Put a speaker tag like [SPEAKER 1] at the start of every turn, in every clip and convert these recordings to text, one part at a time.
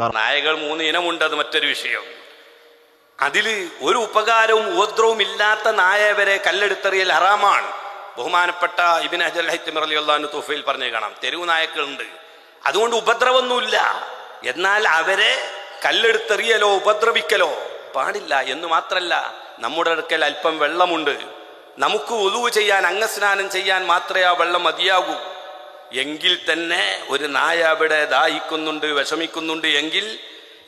[SPEAKER 1] നായകൾ മൂന്ന് ഇനമുണ്ട് അത് മറ്റൊരു വിഷയം. അതിൽ ഒരു ഉപകാരവും ഉപദ്രവവും ഇല്ലാത്ത നായവരെ കല്ലെടുത്തെറിയൽ ഹറാമാണ്. ബഹുമാനപ്പെട്ട ഇബിൻ അജൽ ഹൈത്തമിർ അലി അള്ളഹാന് തുഫയിൽ പറഞ്ഞു കാണാം. തെരുവ് നായക്കളുണ്ട്. അതുകൊണ്ട് ഉപദ്രവമൊന്നുമില്ല. എന്നാൽ അവരെ കല്ലെടുത്തെറിയലോ ഉപദ്രവിക്കലോ പാടില്ല എന്ന് മാത്രല്ല നമ്മുടെ അടുക്കൽ അല്പം വെള്ളമുണ്ട്. നമുക്ക് ഒതുവ് ചെയ്യാൻ അംഗസ്നാനം ചെയ്യാൻ മാത്രമേ ആ വെള്ളം മതിയാകൂ. എങ്കിൽ തന്നെ ഒരു നായ അവിടെ ദാഹിക്കുന്നുണ്ട് വിഷമിക്കുന്നുണ്ട് എങ്കിൽ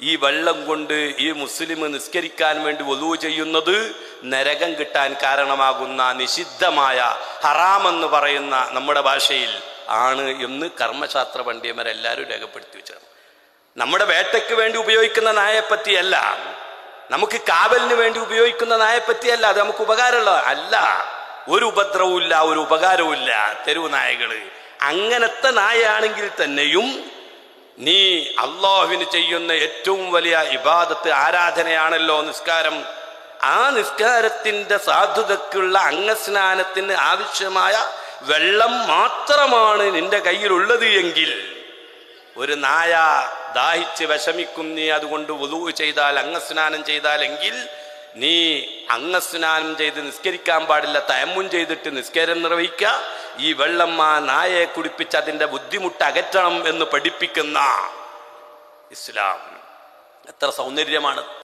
[SPEAKER 1] ഈ വെള്ളം കൊണ്ട് ഈ മുസ്ലിം നിസ്കരിക്കാൻ വേണ്ടി ഒതുവ് ചെയ്യുന്നത് നരകം കിട്ടാൻ കാരണമാകുന്ന നിഷിദ്ധമായ ഹറാമെന്ന് പറയുന്ന നമ്മുടെ ഭാഷയിൽ ആണ് എന്ന് കർമ്മശാസ്ത്ര പണ്ഡിതന്മാരെല്ലാവരും രേഖപ്പെടുത്തി വെച്ചത്. നമ്മുടെ വേട്ടയ്ക്ക് വേണ്ടി ഉപയോഗിക്കുന്ന നായപ്പറ്റിയല്ല നമുക്ക് കാവലിന് വേണ്ടി ഉപയോഗിക്കുന്ന നായപ്പറ്റിയല്ല അത് നമുക്ക് ഉപകാരമുള്ള അല്ല ഒരു ഉപദ്രവവും ഇല്ല ഒരു ഉപകാരവും ഇല്ല തെരുവ് നായകൾ അങ്ങനത്തെ നായയാണെങ്കിൽ തന്നെയും നീ അള്ളാഹുവിന് ചെയ്യുന്ന ഏറ്റവും വലിയ ഇബാദത്ത് ആരാധനയാണല്ലോ നിസ്കാരം. ആ നിസ്കാരത്തിന്റെ സാധുതക്കുള്ള അംഗസ്നാനത്തിന് ആവശ്യമായ വെള്ളം മാത്രമാണ് നിന്റെ കയ്യിലുള്ളത് എങ്കിൽ ഒരു നായ ദാഹിച്ച് വിഷമിക്കും നീ അതുകൊണ്ട് വുളു ചെയ്താൽ അംഗസ്നാനം ചെയ്താൽ എങ്കിൽ നീ അംഗസ്നാനം ചെയ്ത് നിസ്കരിക്കാൻ പാടില്ല തയമ്മും ചെയ്തിട്ട് നിസ്കാരം നിർവഹിക്കുക ഈ വെള്ളം ആ നായയെ കുടിപ്പിച്ച് അതിന്റെ ബുദ്ധിമുട്ട് അകറ്റണം എന്ന് പഠിപ്പിക്കുന്ന ഇസ്ലാം. എത്ര സൗന്ദര്യമാണ്.